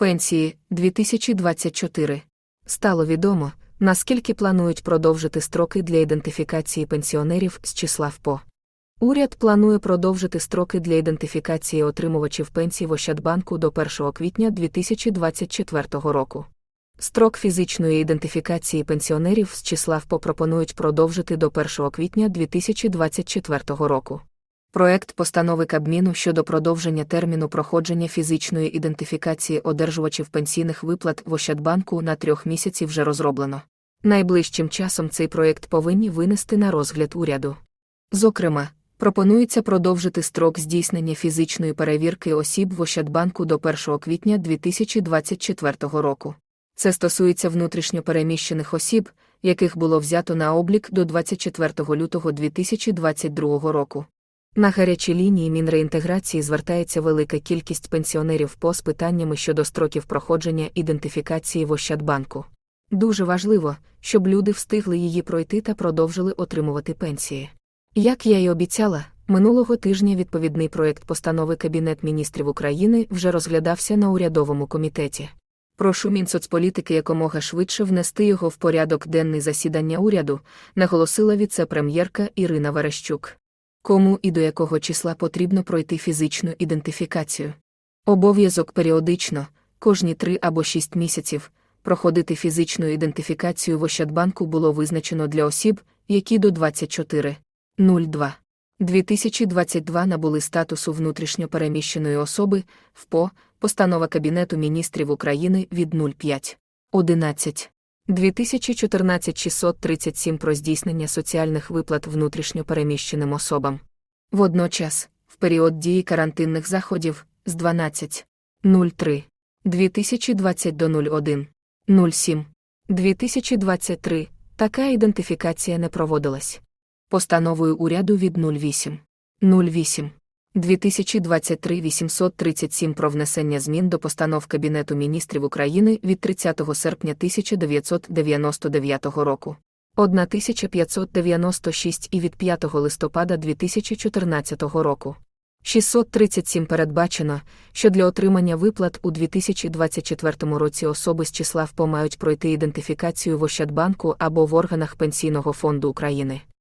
Пенсії 2024. Стало відомо, наскільки планують продовжити строки для ідентифікації пенсіонерів з числа ВПО. Уряд планує продовжити строки для ідентифікації отримувачів пенсій в Ощадбанку до 1 квітня 2024 року. Строк фізичної ідентифікації пенсіонерів з числа ВПО пропонують продовжити до 1 квітня 2024 року. Проект постанови Кабміну щодо продовження терміну проходження фізичної ідентифікації одержувачів пенсійних виплат в Ощадбанку на трьох місяців вже розроблено. Найближчим часом цей проект повинні винести на розгляд уряду. Зокрема, пропонується продовжити строк здійснення фізичної перевірки осіб в Ощадбанку до 1 квітня 2024 року. Це стосується внутрішньо переміщених осіб, яких було взято на облік до 24 лютого 2022 року. На гарячій лінії Мінреінтеграції звертається велика кількість пенсіонерів по з питаннями щодо строків проходження ідентифікації в Ощадбанку. Дуже важливо, щоб люди встигли її пройти та продовжили отримувати пенсії. Як я й обіцяла, минулого тижня відповідний проєкт постанови Кабінет міністрів України вже розглядався на урядовому комітеті. Прошу Мінсоцполітики якомога швидше внести його в порядок денний засідання уряду, наголосила віце-прем'єрка Ірина Верещук. Кому і до якого числа потрібно пройти фізичну ідентифікацію? Обов'язок періодично, кожні три або шість місяців, проходити фізичну ідентифікацію в Ощадбанку було визначено для осіб, які до 24.02. 2022 набули статусу внутрішньо переміщеної особи ВПО, постанова Кабінету міністрів України від 05.11. 2014-637 про здійснення соціальних виплат внутрішньо переміщеним особам. Водночас, в період дії карантинних заходів з 12.03 2020 до 01.07 2023 така ідентифікація не проводилась. Постановою уряду від 08 08 2023 837 про внесення змін до постанов Кабінету міністрів України від 30 серпня 1999 року. 1596 і від 5 листопада 2014 року. 637 передбачено, що для отримання виплат у 2024 році особи з числа ВПО мають пройти ідентифікацію в Ощадбанку або в органах Пенсійного фонду України.